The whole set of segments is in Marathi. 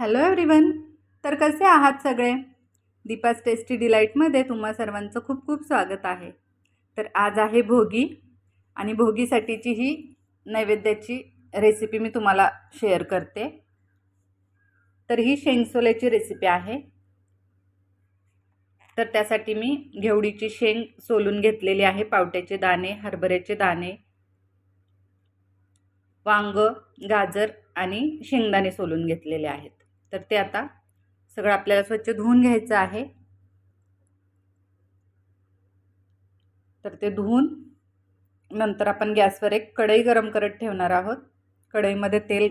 हॅलो एव्हरीवन तर कसे आहात सगळे? दीपास टेस्टी डिलाईटमध्ये तुम्हा सर्वांचं खूप खूप स्वागत आहे. तर आज आहे भोगी आणि भोगीसाठीची ही नैवेद्याची रेसिपी मी तुम्हाला शेअर करते. तर ही शेंगसोल्याची रेसिपी आहे. तर त्यासाठी मी घेवडीची शेंग सोलून घेतलेली आहे. पावट्याचे दाणे हरभऱ्याचे दाणे वांग गाजर आणि शेंगदाणे सोलून घेतलेले आहेत. तर ते आता सगळं आपल्याला स्वच्छ धुवून घ्यायचं आहे. तर ते धुवून नंतर आपण गॅसवर एक कढई गरम करत ठेवणार आहोत. कढईमध्ये तेल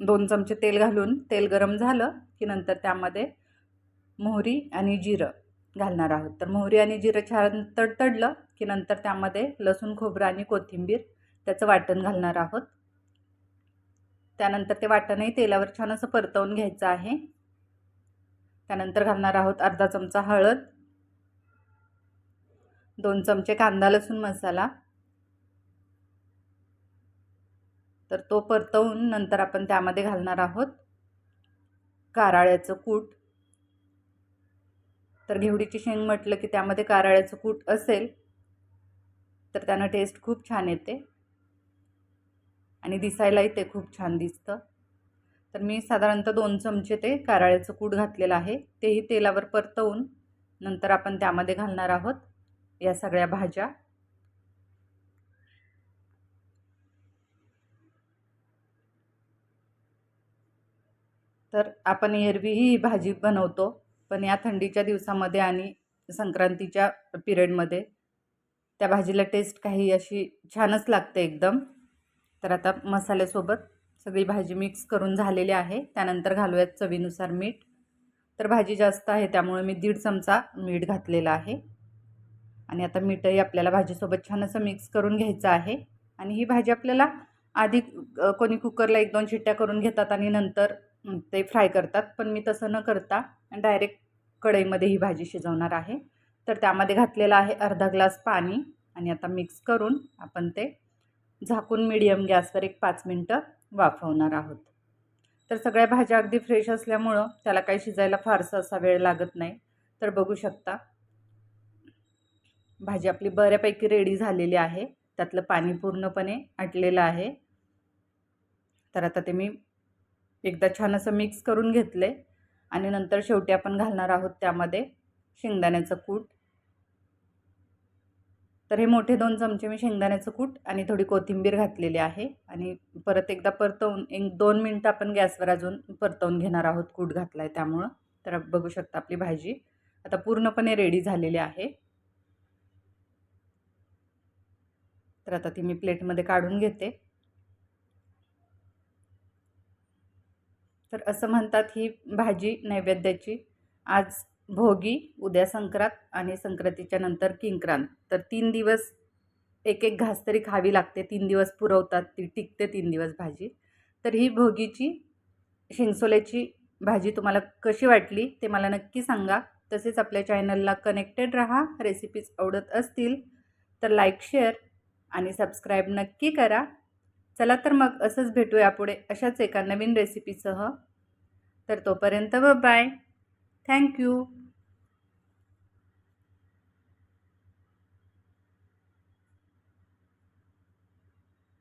दोन चमचे तेल घालून तेल गरम झालं की नंतर त्यामध्ये मोहरी आणि जिरं घालणार आहोत. तर मोहरी आणि जिरं छान तडतडलं की नंतर त्यामध्ये लसूण खोबरं आणि कोथिंबीर त्याचं वाटण घालणार आहोत. त्यानंतर ते वाटणही तेलावर छान असं परतवून घ्यायचं आहे. त्यानंतर घालणार आहोत अर्धा चमचा हळद दोन चमचे कांदा लसूण मसाला. तर तो परतवून नंतर आपण त्यामध्ये घालणार आहोत कारळ्याचं कूट. तर घेवडीची शेंग म्हटलं की त्यामध्ये कारळ्याचं कूट असेल तर त्यानं टेस्ट खूप छान येते. आणि दिसायलाही ते खूप छान दिसतं. तर मी साधारणतः दोन चमचे ते कारळ्याचं कूट घातलेलं आहे. तेही तेलावर परतवून नंतर आपण त्यामध्ये घालणार आहोत या सगळ्या भाज्या. तर आपण एरवी ही भाजी बनवतो पण या थंडीच्या दिवसामध्ये आणि संक्रांतीच्या पिरियडमध्ये त्या भाजीला टेस्ट काही अशी छानच लागते एकदम. तर आता मसाल्यासोबत सगळी भाजी मिक्स करून झालेली आहे. त्यानंतर घालूयात चवीनुसार मीठ. तर भाजी जास्त आहे त्यामुळे मी दीड चमचा मीठ घातलेला आहे. आणि आता मीठही आपल्याला भाजीसोबत छान असं मिक्स करून घ्यायचं आहे. आणि ही भाजी आपल्याला आधी कोणी कुकरला एक दोन शिट्ट्या करून घेतात आणि नंतर ते फ्राय करतात. पण मी तसं न करता डायरेक्ट कढईमध्ये ही भाजी शिजवणार आहे. तर त्यामध्ये घातलेलं आहे अर्धा ग्लास पाणी. आणि आता मिक्स करून आपण ते झाकून मिडियम गॅसवर एक पाच मिनटं वाफवणार आहोत. तर सगळ्या भाज्या अगदी फ्रेश असल्यामुळं त्याला काही शिजायला फारसा असा वेळ लागत नाही. तर बघू शकता भाजी आपली बऱ्यापैकी रेडी झालेली आहे. त्यातलं पाणी पूर्णपणे आटलेलं आहे. तर आता ते मी एकदा छान असं मिक्स करून घेतले आणि नंतर शेवटी आपण घालणार आहोत त्यामध्ये शेंगदाण्याचं कूट. तर हे मोठे दोन चमचे मी शेंगदाण्याचं कूट आणि थोडी कोथिंबीर घातलेली आहे. आणि परत एकदा परतवून एक दोन मिनटं आपण गॅसवर अजून परतवून घेणार आहोत कूट घातला आहे त्यामुळं. तर बघू शकता आपली भाजी. आता पूर्णपणे रेडी झालेली आहे. तर आता ती मी प्लेटमध्ये काढून घेते. तर असं म्हणतात ही भाजी नैवेद्याची. आज भोगी उद्या संक्रांत आणि संक्रांतीच्या नंतर किंक्रांत. तर तीन दिवस एक एक घास तरी खावी लागते. तीन दिवस पुरवतात ती टिकते तीन दिवस भाजी. तर ही भोगीची शिंगसोल्याची भाजी तुम्हाला कशी वाटली ते मला नक्की सांगा. तसेच आपल्या चॅनलला कनेक्टेड राहा रेसिपीज आवडत असतील तर लाईक शेअर आणि सबस्क्राईब नक्की करा. चला तर मग असंच भेटूया पुढे अशाच एका नवीन रेसिपीसह. तर तोपर्यंत बाय. थँक्यू.